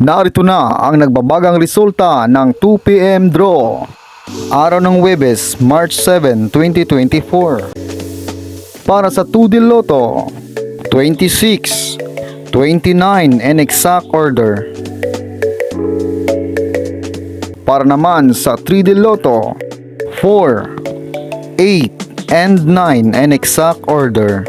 Narito na ang nagbabagang resulta ng 2pm draw. Araw ng Webes, March 7, 2024. Para sa 2D Lotto, 26, 29 and exact order. Para naman sa 3D Lotto, 4, 8, and 9 and exact order.